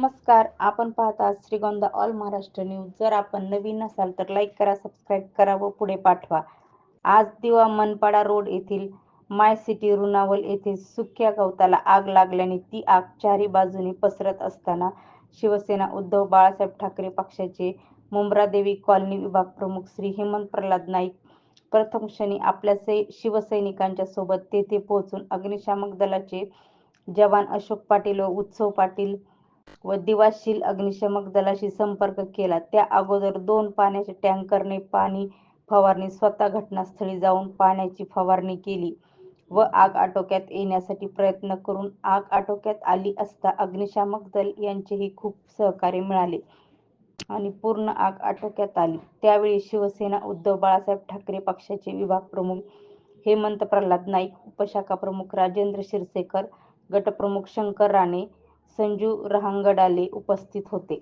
नमस्कार आपण पाहता श्रीगोंदा ऑल महाराष्ट्र न्यूज जर आपण नवीन नसाल तर लाईक करा सबस्क्राईब करा व पुढे पाठवा. आज दिवा मनपाडा रोड येथील माय सिटी रुणावल येथे सुख्या गवताला आग लागल्याने ती आग चारी बाजूने पसरत असताना शिवसेना उद्धव बाळासाहेब ठाकरे पक्षाचे मुंब्रादेवी कॉलनी विभाग प्रमुख श्री हेमंत प्रल्हाद नाईक प्रथम क्षणी आपल्या शिवसैनिकांच्या सोबत तेथे पोहोचून अग्निशामक दलाचे जवान अशोक पाटील व उत्सव पाटील व दिवाशील अग्निशमक दलाशी संपर्क केला. त्या अगोदर दोन पाण्याच्या टँकरने पाणी फवारणी स्वतः घटनास्थळी जाऊन पाण्याची फवारणी केली व आग आटोक्यात येण्यासाठी प्रयत्न करून आग आटोक्यात आली असता अग्निशामक दल यांचेही खूप सहकार्य मिळाले आणि पूर्ण आग आटोक्यात आली. त्यावेळी शिवसेना उद्धव बाळासाहेब ठाकरे पक्षाचे विभाग प्रमुख हेमंत प्रल्हाद नाईक, उपशाखा प्रमुख राजेंद्र शिरसेकर गटप्रमुख शंकर राणे, संजू रहांगडाले उपस्थित होते.